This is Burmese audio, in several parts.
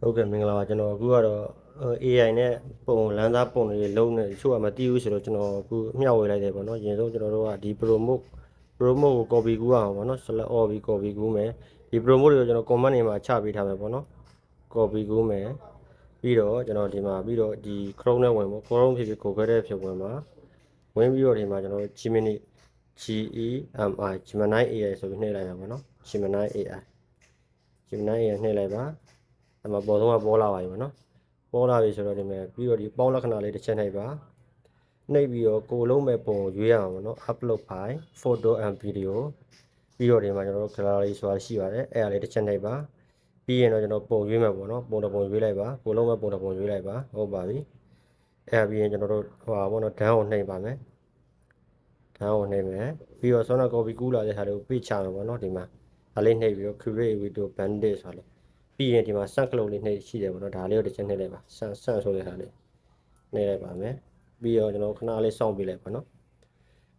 ဟုတ်ကဲ့မင်္ဂလာပါကျွန်တော်အခုကတော့ AI နဲ့ပုံလမ်းသားပုံတွေလုံးနေတချို့ကမသိဘူးဆိုတော့ကျွန်တော်အခုမျှဝေလိုက်တယ်ပေါ့နော်အရင်ဆုံးကျွန်တော်တို့ကဒီ promote promote ကို copy ကူးအောင်ပေါ့နော် select all ပြီး copy ကူးမယ်ဒီ promote တွေကိုကျွန်တော် comment တွေမှာချပေးထားမယ်ပေါ့နော် copy ကူးမယ်ပြီးတော့ကျွန်တော်ဒီမှာပြီးတော့ဒီ Chrome နဲ့ဝင်ပေါ့ Chrome ဖြစ်ဖြစ် Google တဲ့ဖြစ်ဝင်မှာဝင်ပြီးတော့ဒီမှာကျွန်တော် Gemini G E M I Gemini AI ဆိုပြီးနှိပ်လိုက်ရပါတော့ Gemini AI Gemini AI နှိပ်လိုက်ပါ အမပေါ်ဆုံးကပေါ်လာပါပြီပေါ့နော်ပေါ်လာပြီဆိုတော့ဒီမဲ့ပြီးတော့ဒီပေါင်းလက္ခဏာလေးတစ်ချက်နှိပ်ပါနှိပ်ပြီးတော့ကိုလုံးမဲ့ပုံကိုရွေးရအောင်ပေါ့နော် upload file photo and video ပြီးတော့ဒီမှာကျွန်တော်တို့ gallery ဆိုတာရှိပါတယ်အဲ့ဒါလေးတစ်ချက်နှိပ်ပါပြီးရင်တော့ကျွန်တော်ပုံရွေးမယ်ပေါ့နော်ပုံတစ်ပုံရွေးလိုက်ပါကိုလုံးမဲ့ပုံတစ်ပုံရွေးလိုက်ပါဟုတ်ပါပြီအဲ့ဒါပြီးရင်ကျွန်တော်တို့ဟိုပါပေါ့နော်ဒန်းကိုနှိပ်ပါမယ်ဒန်းကိုနှိပ်မယ်ပြီးတော့ Sona copy ကူးလာတဲ့ဟာလေးကို page ချမယ်ပေါ့နော်ဒီမှာဒါလေးနှိပ်ပြီးတော့ create video bandit ဆိုတာလေး ပြီးရင်ဒီမှာ sun cloud လေးနှိပ်ရှိတယ်ပေါ့နော်ဒါလေးကိုတစ်ချက်နှိပ်လိုက်ပါ sun sun ဆိုတဲ့ဟာလေးနှိပ်လိုက်ပါမယ်ပြီးတော့ကျွန်တော်ခဏလေးစောင့်ပေးလိုက်ပါနော်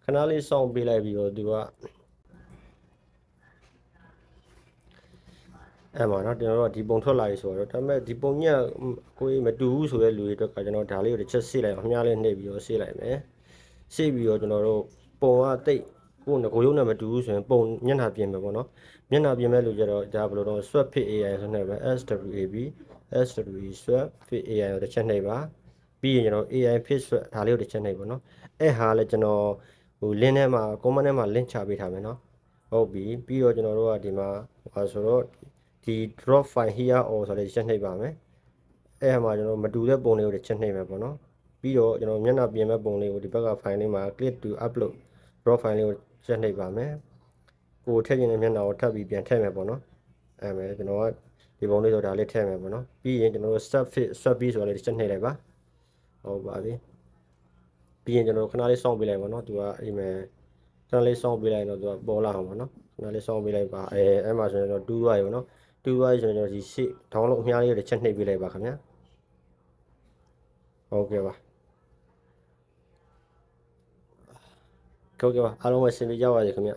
ခဏလေးစောင့်ပေးလိုက်ပြီးတော့သူကအဲ့မှာနော်ကျွန်တော်တို့ကဒီပုံထွက်လာပြီဆိုတော့ဒါပေမဲ့ဒီပုံညက်ကိုယ်မတူဘူးဆိုတဲ့လူတွေအတွက်ကကျွန်တော်ဒါလေးကိုတစ်ချက်ဆေးလိုက်အောင်အများလေးနှိပ်ပြီးတော့ဆေးလိုက်မယ်ဆေးပြီးတော့ကျွန်တော်တို့ပုံကတိတ် ကိုယ်ငကိုရုံနဲ့မတူဘူးဆိုရင်ပုံမျက်နှာပြင်မယ်ပေါ့နော်မျက်နှာပြင်မဲ့လူကြတော့ဒါဘယ်လိုတော့ swap fit AI ဆိုနေပဲ SWAB SWE swap fit AI ကိုတစ်ချက်နှိပ်ပါပြီးရင်ကျွန်တော် AI fit swap ဒါလေးကိုတစ်ချက်နှိပ်ပါနော်အဲ့ဟာလည်းကျွန်တော်ဟို link ထဲမှာ comment ထဲမှာ link ချပေးထားမယ်နော်ဟုတ်ပြီပြီးတော့ကျွန်တော်တို့ကဒီမှာဟောဆိုတော့ဒီ drop file here or ဆိုတဲ့တစ်ချက်နှိပ်ပါမယ်အဲ့ဟာမှာကျွန်တော်မတူတဲ့ပုံလေးကိုတစ်ချက်နှိပ်မယ်ပေါ့နော်ပြီးတော့ကျွန်တော်မျက်နှာပြင်မဲ့ပုံလေးကိုဒီဘက်က file လေးမှာ click to upload drop file လေးကို ချက်နှိပ်ပါမယ်ကိုထည့်ခြင်းတဲ့မျက်နှာကိုထပ်ပြီးပြန်ထည့်မယ်ပေါ့နော်အဲမယ်ကျွန်တော်ကဒီပုံလေးဆိုဒါလေးထည့်မယ်ပေါ့နော်ပြီးရင်ကျွန်တော်တို့ step fit swap ပြီးဆိုတာလေးတစ်ချက်နှိပ်လိုက်ပါဟုတ်ပါပြီပြီးရင်ကျွန်တော်ခဏလေးစောင့်ပေးလိုက်ပါနော်သူကအိမ်မယ်ခဏလေးစောင့်ပေးလိုက်တော့သူကပေါ်လာအောင်ပေါ့နော်ခဏလေးစောင့်ပေးလိုက်ပါအဲအဲ့မှာဆိုရင်တော့တူးသွားပြီပေါ့နော်တူးသွားပြီဆိုရင်ကျွန်တော်ဒီရှေ့ download အများလေးကိုတစ်ချက်နှိပ်ပေးလိုက်ပါခင်ဗျာဟုတ်ကဲ့ပါ ဟုတ်ကဲ့ပါအားလုံးပဲဆင်ပြေကြပါစေခင်ဗျာ